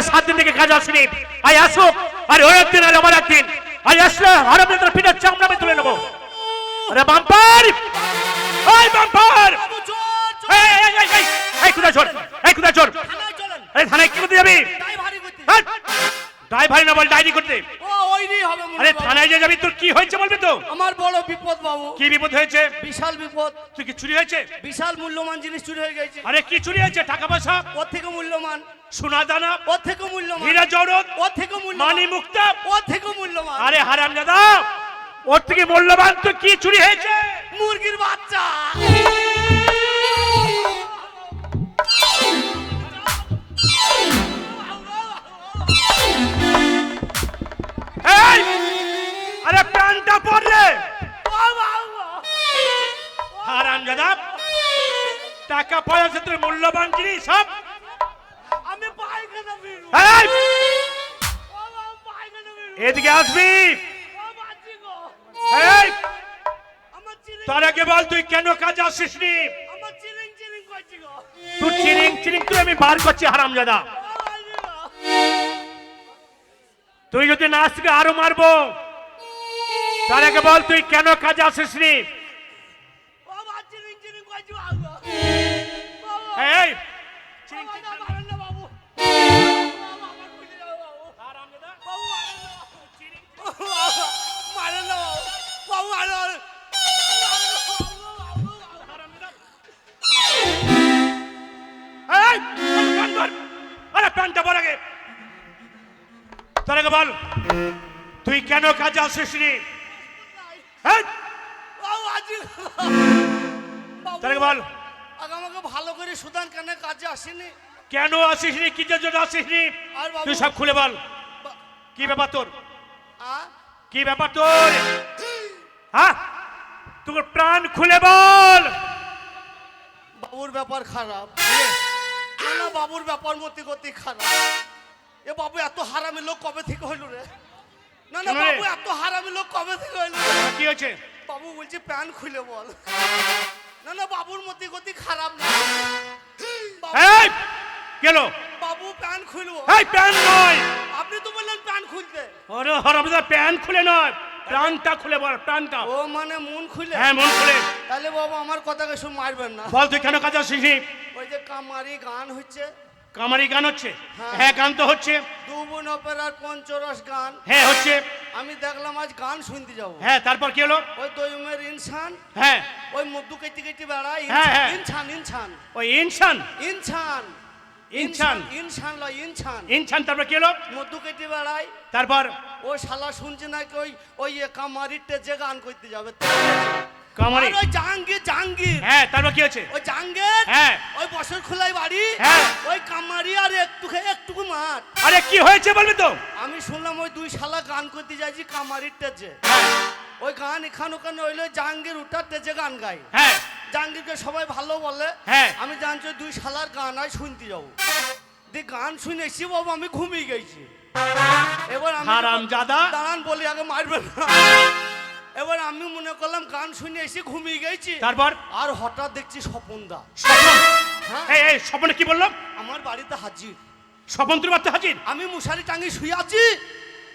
আমার সাত দিন থেকে কাজ আসেনি। আই আসুক আর ওর একদিন আর আমার একদিন। আই আসলে আরও তোর পিঠের চামড়া আমি তুলে নেব। আরে বাম্পার! ওই বাম্পার! এই কোথায় চোর এই কোথায় চোর আরে থানায় কি করতে যাবি? তাই ড্রাইভার না বল ডায়েরি করতে। ও ওইরই হবে আরে থানায় যে যাবি তোর কি হয়েছে বলবি তো? আমার বড় বিপদ বাবু। কি বিপদ হয়েছে? বিশাল বিপদ। তুই কি চুরি হয়েছে? বিশাল মূল্যবান জিনিস চুরি হয়ে গেছে। আরে কি চুরি হয়েছে? টাকা পয়সা? ওর থেকে মূল্যবান। সোনা দানা? ওর থেকে মূল্যবান। হীরা জড়ত ওর থেকে মূল্যবান। মানি মুক্তা? ওর থেকে মূল্যবান। আরে হারাম দাদা ওর থেকে মূল্যবান তো কি চুরি হয়েছে? মুরগির বাচ্চা। টাকা পয়সা তোর মূল্যবান জিনিস সব। আমি পায়খানা বেরো এদিকে আসবি। তার আগে বল তুই কেন কাজে আসিস নি তুই চিরিং চিরিং তুই আমি বার করছি হারাম দাদা তুই যদি না আসবি আরও মারবো। তার আগে বল তুই কেন কাজে আসিস নি তার আগে বল তুই কেন কাজে আসিস নি এই, বাবু আজি তার আগে বল ভালো করে সুদান কানে কাজে আসেনি। কেন আসিস নি কি জন্য আসিস নি আর বাবু তুই সব খুলে বল। কি ব্যাপার তোর? আ? কি ব্যাপার তোর? হ্যাঁ তোর প্রাণ খুলে বল। বাবুর ব্যাপার খারাপ। না। না বাবুর ব্যাপার মতি গতি খারাপ? এ বাবু এত হারামি লোক কবে থেকে হইল রে? না না কেন রে? বাবু এত হারামি লোক কবে থেকে হইল রে? কি হয়েছে? বাবু বলছে প্যান খুলে বল। না না বাবুর মতি গতি খারাপ না। এই গেল। বাবু প্যান খুলবো। এই প্যান নয়। আপনি তো বললেন প্যান খুলতে। আরে হরমদা প্যান খুলে নয়। প্রাণটা খুলে বল প্রাণটা। ও মানে মন খুলে? হ্যাঁ মন খুলে। তাহলে বাবু আমার কথাকে শুনে মারবেন না। বল তুই কেন কাজে আসিস ওই যে কামারি গান হচ্ছে। কামারি গান হচ্ছে? হ্যাঁ। হ্যাঁ গান তো হচ্ছে। দুবন অপেরার পঞ্চরস গান। হ্যাঁ হচ্ছে। আমি দেখলাম আজ গান শুনতে যাব। হ্যাঁ তারপর কি হলো? ওই দৈমের ইনসান হ্যাঁ। ওই মধু কেটে কেটে বেড়ায় হ্যাঁ, হ্যাঁ। ইনসান ইনসান। ওই ইনসান? ইনসান। ইনসান। ইনসান লয় ইনসান। ইনসান তারপর কি হলো? মধু কেটে বেড়ায়। তারপর? ও শালা শুনছে নাকি ওই ওই এ কামারিতে যে গান করতে যাবে। কামারি। ওই জাহাঙ্গীর জাহাঙ্গীর। হ্যাঁ তারপর কি হচ্ছে ওই জাহাঙ্গীর হ্যাঁ। ওই বছর খোলাই বাড়ি হ্যাঁ। ওই কামারি আর একটু একটুকু মাঠ। আরে কি হয়েছে বলবি তো? আমি শুনলাম ওই দুই শালা গান করতে যাচ্ছি কামারির টেজে ওই গান এখান ওখানে হইল জাহাঙ্গীর উঠার টেজে গান গাই হ্যাঁ। জাহাঙ্গীরকে সবাই ভালো বলে। হ্যাঁ। আমি জানছি দুই শালার গান আর শুনতে যাব। গান শুনেছি বাবু আমি ঘুমিয়ে গেছি। এবার আমি দাঁড়ান বলি আগে মারবেন না। এবার আমি মনে করলাম গান শুনে এসে ঘুমিয়ে গেছি। তারপর? আর হঠাৎ দেখছি স্বপন দা। স্বপন? হ্যাঁ। এই এই স্বপনে কি বললাম আমার বাড়িতে হাজির। স্বপন তোর বাড়িতে হাজির? আমি মশারি টাঙিয়ে শুয়ে আছি।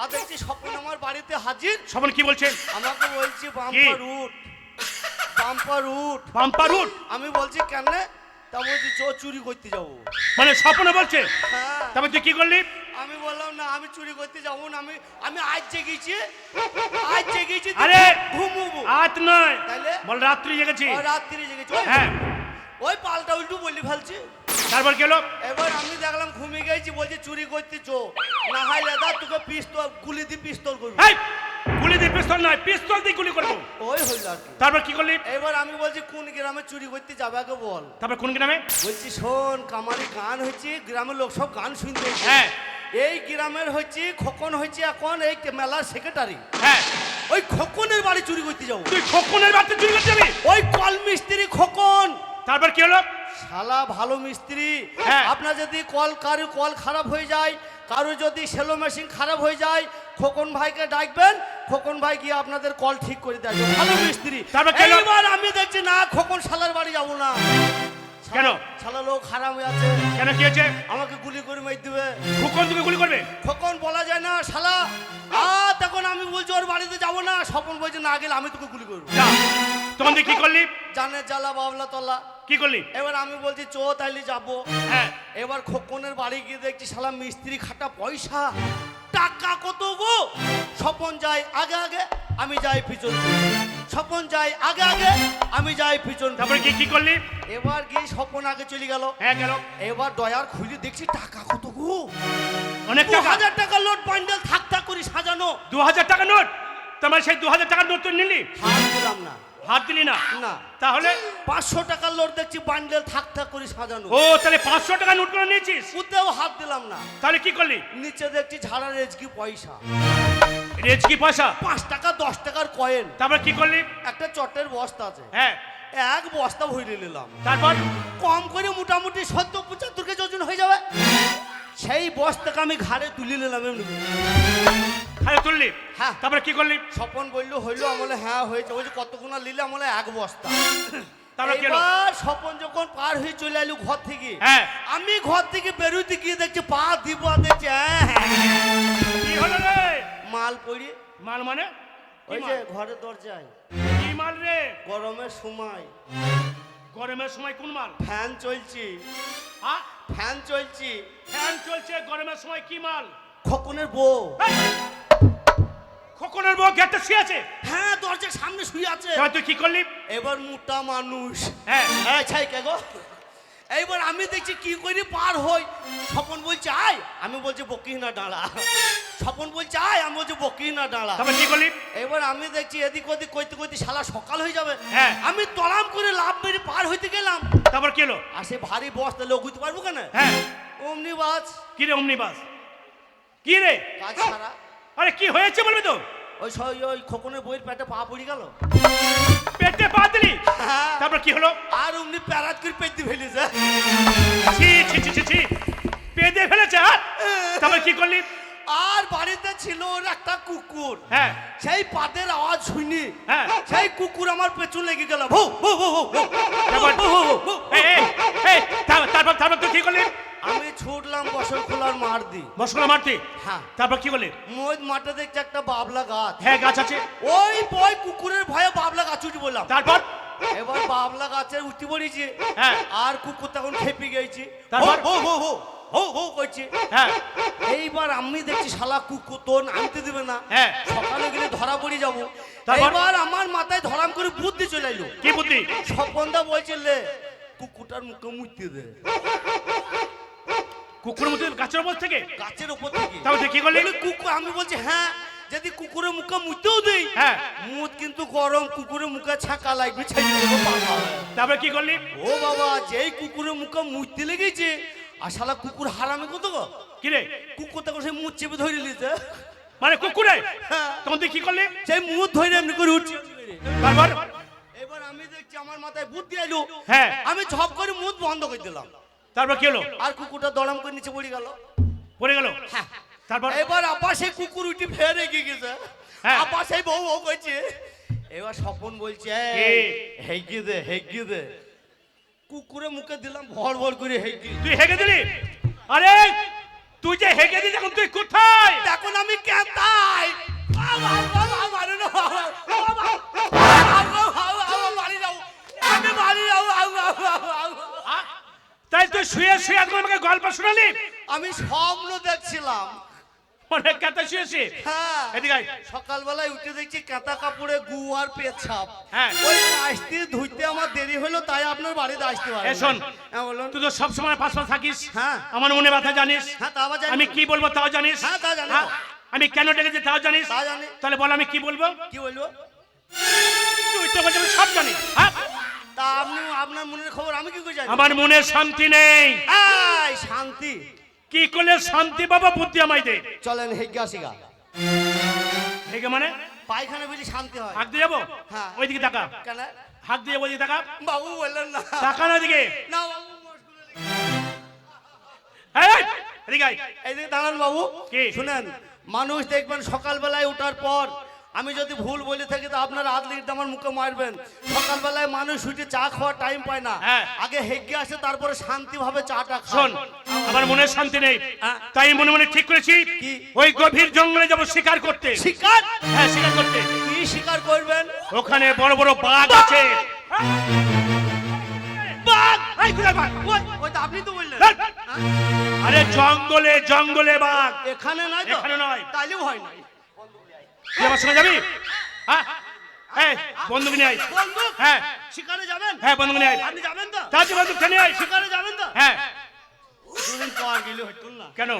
আর দেখছি স্বপন আমার বাড়িতে হাজির। স্বপন কি বলছে? আমাকে বলছি bumper route bumper route bumper route আমি বলছি কেন তা বলছি চো চুরি করতে যাব। মানে স্বপনে বলছে? হ্যাঁ। তারপর তুই কি করলি? আমি বললাম না আমি চুরি করতে যাব না আমি আমি আজ জেগেছি। আজ জেগেছি আরে! ঘুমুবো। আজ নয়। তাইলে? বল রাত্রি জেগেছি। ওই রাত্রি জেগেছি। ওই- হ্যাঁ। ওই পাল্টা উল্টু বলি ফেলছি। তারপর হলো? এবার আমি দেখলাম ঘুমিয়ে গেছি বলছি চুরি করতে চো। না হয় দাদা তোকে পিস্তল গুলি দিয়ে পিস্তল করব। এই গুলি পিস্তল নয় পিস্তল দিয়ে গুলি করব ওই হইল আর কি। তারপর কি করলি? এবার আমি বলছি কোন গ্রামে চুরি করতে যাবে আগে বল। তারপর কোন গ্রামে? বলছি শোন কামারি গান হচ্ছে গ্রামের লোক সব গান শুনতে হ্যাঁ। এই গ্রামের হচ্ছে খোকন হচ্ছে এখন এই মেলার সেক্রেটারি হ্যাঁ। ওই খোকনের বাড়ি চুরি করতে যাব। তুই খোকনের বাড়িতে চুরি করতে যাবি? ওই কল মিস্ত্রি খোকন। তারপর কি হলো? শালা ভালো মিস্ত্রি। হ্যাঁ। আপনার যদি কল কারও কল খারাপ হয়ে যায় কারও যদি সেলো মেশিন খারাপ হয়ে যায় খোকন ভাইকে ডাকবেন খোকন ভাই গিয়ে আপনাদের কল ঠিক করে দেয়। ভালো মিস্ত্রি? এইবার আমি দেখছি না খোকন শালার বাড়ি যাব না। কেন? শালা লোক খারাপ হয়ে আছে। কেন কি হয়েছে? আমাকে গুলি করে করে মেরে দিবে। খোকন তোকে গুলি করবে? খোকন বলা যায় না শালা। আ তখন আমি বলছি ওর বাড়িতে যাব না। স্বপন বলছে না গেলে আমি তোকে গুলি করব। তখন কি করলি? জানের জ্বালা বাবলা তলা। কি করলি? এবার আমি বলছি চো তাইলে যাব। হ্যাঁ। এবার খোকনের বাড়ি গিয়ে দেখছি শালা মিস্ত্রি খাটা পয়সা। টাকা কত গো? স্বপন যায় আগে আগে আমি যাই পিছন। স্বপন যায় আগে আগে আমি যাই পিছন। তারপরে কি কি করলি? এবার গিয়ে স্বপন আগে চলে গেল। হ্যাঁ গেল। এবার দয়ার খুলে দেখছি টাকা কত গো? অনেক টাকা। হাজার টাকা লোড বান্ডেল থাক থাক করে সাজানো। দু হাজার টাকা নোট? তোমার সেই দু হাজার টাকার নোট তুই নিলি? দিলাম না। হাত দিলি না? না। তাহলে? পাঁচশো টাকার লোড দেখছি বান্ডেল থাক থাক করে সাজানো। ও তাহলে পাঁচশো টাকা নোট করে নিয়েছিস? উতেও হাত দিলাম না। তাহলে কি করলি? নিচে দেখছি ঝাড়া রেজকি পয়সা। রেজ কি পয়সা? পাঁচ টাকা দশ টাকার কয়েন। তারপর কি করলি? একটা চটের বস্তা আছে। হ্যাঁ। এক বস্তা ভরে নিলাম। তারপর? কম করে মোটামুটি সত্তর পঁচাত্তর কেজি ওজন হয়ে যাবে। সেই বস্তাকে আমি ঘাড়ে তুলে নিলাম এমনি। খালি তুললি। হ্যাঁ। তারপরে কি করলি? স্বপন বলল হইল আমলে হ্যাঁ হয়েছে। বলছে কতগুলো নিলে আমলে এক বস্তা। এবার স্বপন যখন পার হয়ে চলে এলো ঘর থেকে হ্যাঁ। আমি ঘর থেকে বেরোতে গিয়ে দেখছি পা দিব দেখছি হ্যাঁ, কি হলো রে? মাল পড়ি। মাল মানে? ওই যে ঘরের দরজায়। কি মাল রে? গরমের সময়। গরমের সময় কোন মাল? ফ্যান চলছে। আ? ফ্যান চলছে। ফ্যান চলছে গরমের সময় কি মাল? খোকনের বউ! খোকনের বউ গেটটা শুয়ে আছে হ্যাঁ দরজার সামনে শুয়ে আছে। তুই কি করলি? এবার মোটা মানুষ। হ্যাঁ। হ্যাঁ ছাই কে গো? এইবার আমি দেখছি কি করে পার হই। স্বপন বলছে আয়। আমি বলছি বকি না দাঁড়া স্বপন বলছে আয়। আমি বলছি বকি না দাঁড়া তারপর কি করলি? এবার আমি দেখছি এদিক ওদিক কইতে কইতে শালা সকাল হয়ে যাবে। হ্যাঁ। আমি তলাম করে লাভ মেরে পার হইতে গেলাম। তারপর কি হলো? আর সে ভারী বস্তা লোক হইতে পারব কেন? হ্যাঁ। অমনি বাজ। কি রে অমনি বাস কি রে? কাজ ছাড়া। আরে কি হয়েছে বলবি তো? ওই সই ওই খোকনের বইয়ের পেটে পা পড়ে গেল। পেটে পা দিলি? হ্যাঁ। তারপর কি হলো? আর অমনি প্যারাত করে পেতে ফেলেছে। ছি ছি ছি ছি ছি। পেদে ফেলেছে হ্যাঁ? তারপর কি করলি? আর বাড়িতে ছিল ওর একটা কুকুর। হ্যাঁ। সেই পাদের আওয়াজ শুনি। হ্যাঁ। সেই কুকুর আমার পেছন লেগে গেল। ভৌ ভৌ ভৌ ভৌ, ভৌ। তারপর ভৌ, ভৌ, ভৌ, ভৌ। এই, এই, এই, তার- তারপর তারপর তুই কি করলি? ছুটলাম বসল খোলার মার দি মারতি হ্যাঁ। তারপর কি মই মাঠে দেখছি একটা বাবলা গাছ। হ্যাঁ গাছ আছে। ওই বই কুকুরের ভয়ে বাবলা গাছ উঠে বললাম তারপর? এবার বাবলা উঠে পড়েছি। হ্যাঁ। আর কুকুর তখন খেপে গেছি তারপর? হো হো হো হো হো করছে। হ্যাঁ। এইবার আমি দেখছি শালা কুকুর তো নামতে দিবে না। হ্যাঁ। সকালে গেলে ধরা পড়ে যাব। তারপর? এবার আমার মাথায় ধরাম করে বুদ্ধি চলে এলো। কি বুদ্ধি? স্বপনদা বলছে লে কুকুরটার মুখে মুইতে দে। কুকুর মধ্যে গাছের উপর থেকে? গাছের উপর থেকে। তুই কি করলি? কুকুর আমি বলছি হ্যাঁ যদি কুকুরের মুখে মুইতেও দেই হ্যাঁ। মুখ কিন্তু গরম কুকুরের মুখে ছাকা লাগবে ছেড়ে দেবো। তারপর কি করলি? ও বাবা যেই কুকুরের মুখে মুইতে লেগেছে আর শালা কুকুর হারামে কত গো? কি রে? কুকুর তখন সেই মুখ চেপে ধরে নিতে মানে কুকুরে? হ্যাঁ। তখন তুই কি করলি? সেই মুখ ধরে এমনি করে উঠছে। তারপর? এবার আমি দেখছি আমার মাথায় বুদ্ধি এলো। হ্যাঁ। আমি ঝপ করে মুখ বন্ধ করে দিলাম। তারপর কি হলো? আর কুকুরটা দড়াম করে নিচে পড়ে গেল। পড়ে গেল? তারপর? এবার আবার সেই কুকুর উঠে ফের এগিয়ে গেছে। হ্যাঁ। আবার সেই বউ বউ করছে। এবার স্বপন বলছে? হেগিয়ে দে হেগিয়ে দে। কুকুরে মুখে দিলাম ভর ভর করে হেগিয়ে তুই হেগে দিলি? আরে তুই যে হেগে দিলি এখন তুই কোথায়? এখন আমি কেতাই। বাবা, বাবা, মারো না, বাবা, বাবা, বাবা, বাবা, বাবা, তাই তুই শুয়ে শুয়ে এখন আমাকে গল্প শোনালি আমি স্বপ্ন দেখছিলাম অনেক কথা শুয়েছি হ্যাঁ এদিকে আয়। সকালবেলায় উঠে দেখছি কাঁথা কাপড়ে গু আর পেছাপ হ্যাঁ। ওই আসতে ধুইতে আমার দেরি হলো তাই আপনার বাড়িতে আসতে পারি এ শোন। হ্যাঁ বলুন তুই তো সবসময় পাশ পাশ থাকিস হ্যাঁ। আমার মনে ব্যথা জানিস হ্যাঁ তা আবার জানি আমি কি বলব তাও জানিস হ্যাঁ, তা জানি। হ্যাঁ? আমি কেন ডেকেছি তাও জানিস তা জানি। তাহলে বল আমি কি বলব কি বলব তুই তো বলছিস আমি সব জানি হ্যাঁ? তা আপনি আপনার মনের খবর আমি কি করে জানি? আমার মনে শান্তি নেই। এই, শান্তি। কি করলে শান্তি বাবা বুদ্ধি আমায় দে। চলেন হেগা শিগা হেগে মানে? পায়খানা বুঝি শান্তি হয়। হাত দিয়ে যাব? হ্যাঁ। ওইদিকে তাকা কেন? হাত দিয়ে ওইদিকে তাকা বাবু বললেন না। তাকা না দিকে না বাবু এদিকে দাঁড়ান বাবু। কি? শুনেন মানুষ দেখবেন সকালবেলায় ওঠার পর আমি যদি ভুল বলে থাকি তো আপনারা আদলি আমার মুখে মারবেন। সকালবেলায় মানুষ উঠে চা খাওয়ার টাইম পায় না। হ্যাঁ। আগে হেগে আসে তারপরে শান্তিভাবে চাটা শোন আমার মনে শান্তি নেই। হ্যাঁ। তাই মনে মনে ঠিক করেছি? ওই গভীর জঙ্গলে যাব শিকার করতে। শিকার? হ্যাঁ শিকার করতে। কি শিকার করবেন? ওখানে বড় বড় বাঘ আছে। বাঘ! এই কোথায় বাঘ ওই ওই তো আপনি তো বললেন? আরে জঙ্গলে জঙ্গলে বাঘ। এখানে নাই তো? এখানে নয়। তাইলেও হয় নাই। তুই আমার সঙ্গে যাবি? হ্যাঁ? এই বন্দুক নিয়ে আয়। বন্দুক হ্যাঁ। শিকারে যাবেন? হ্যাঁ বন্দুক নিয়ে আয়। আপনি যাবেন তো? তাড়াতাড়ি বন্দুকটা নিয়ে আয়। শিকারে যাবেন তো? হ্যাঁ। দুদিন পর গেলে হইতো না। কেন?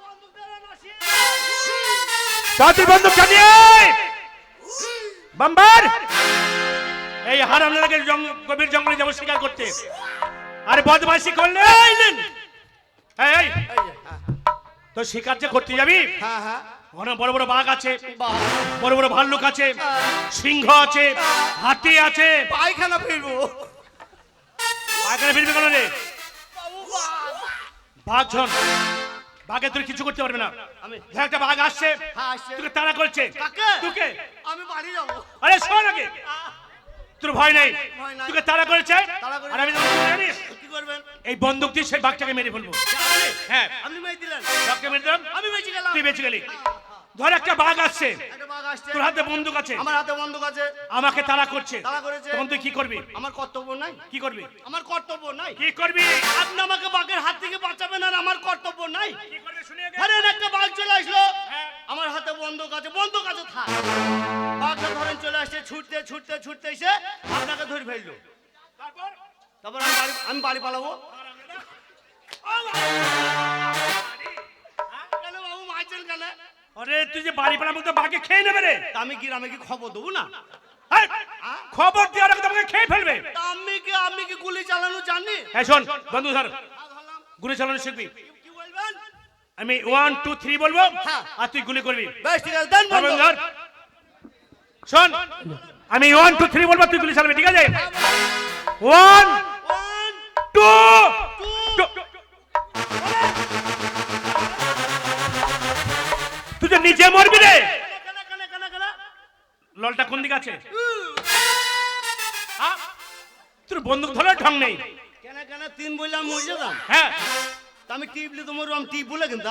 বন্দুক তাড়াতাড়ি বন্দুকটা নিয়ে আয়। বাম্বার! এই হারাম লাগে গভীর জঙ্গলে যাব শিকার করতে। আরে বদমাইশি করলে এই নিন। এই, হ্যাঁ, তো শিকার যে করতে যাবি? হ্যাঁ হ্যাঁ। ওখানে বড় বড় বাঘ আছে বড় বড় ভাল্লুক আছে সিংহ আছে হাতি আছে। পায়খানা ফিরবো। পায়খানা ফিরবে কেন রে? বাঘ। জন বাঘে তুই কিছু করতে পারবে না। আমি একটা বাঘ আসছে হ্যাঁ, আসছে। তোকে তাড়া করছে। তোকে। আমি বাড়ি যাব। আরে শোন আগে। তোর ভয় নেই। তোকে তাড়া করেছে? আর আমি জানিস? কি করবেন? এই বন্দুক দিয়ে সেই বাঘটাকে মেরে ফেলব। হ্যাঁ। আপনি মেরে দিলেন। বাঘকে মেরে দিলাম। আমি বেঁচে গেলাম। তুই বেঁচে গেলি। ধর একটা বাঘ আসছে। তোর হাতে বন্দুক আছে। আমার হাতে বন্দুক আছে। আমাকে তাড়া করছে। তাড়া করেছে। তখন তুই কি করবি? আমার কর্তব্য নাই। কি করবি? আমার কর্তব্য নাই। কি করবি? আপনি আমাকে বাঘের হাত থেকে বাঁচাবেন আর আমার কর্তব্য নাই। কি করবি শুনে আরে একটা বাঘ চলে আসলো। হ্যাঁ। আমার হাতে বন্দুক আছে। বন্দুক আছে থাক। বাঘটা ধরেন চলে আসছে ছুটতে ছুটতে ছুটতে এসে আপনাকে ধরে ফেলল। তারপর? তারপর আমি বাড়ি আমি বাড়ি পালাবো। তুই যে বাড়ি পালা মতো বাঘে খেয়ে নেবে রে? তা আমি গ্রামে কি খবর দেবো না? এই, খবর দেওয়ার আগে তোমাকে খেয়ে ফেলবে। তা আমি কি আমি কি গুলি চালানো জানি? হ্যাঁ শোন বন্ধু ধর হ্যাঁ, গুলি চালানো শিখবি। কি- কি বলবেন? আমি ওয়ান টু থ্রি বলব হ্যাঁ। আর তুই গুলি করবি। বেশ ঠিক আছে দেন বন্ধু, ধর। শোন আমি ওয়ান টু থ্রি বলব তুই গুলি চালাবি ঠিক আছে? ওয়ান টু টু নিচে মরবি রে? ললটা কোন দিকে আছে? তোর বন্দুক ধরে ঢং নেই। কেন কেন তিন বললাম মরে যেতাম হ্যাঁ। আমি টিপলি তোমার টিপ বলে কিন্তু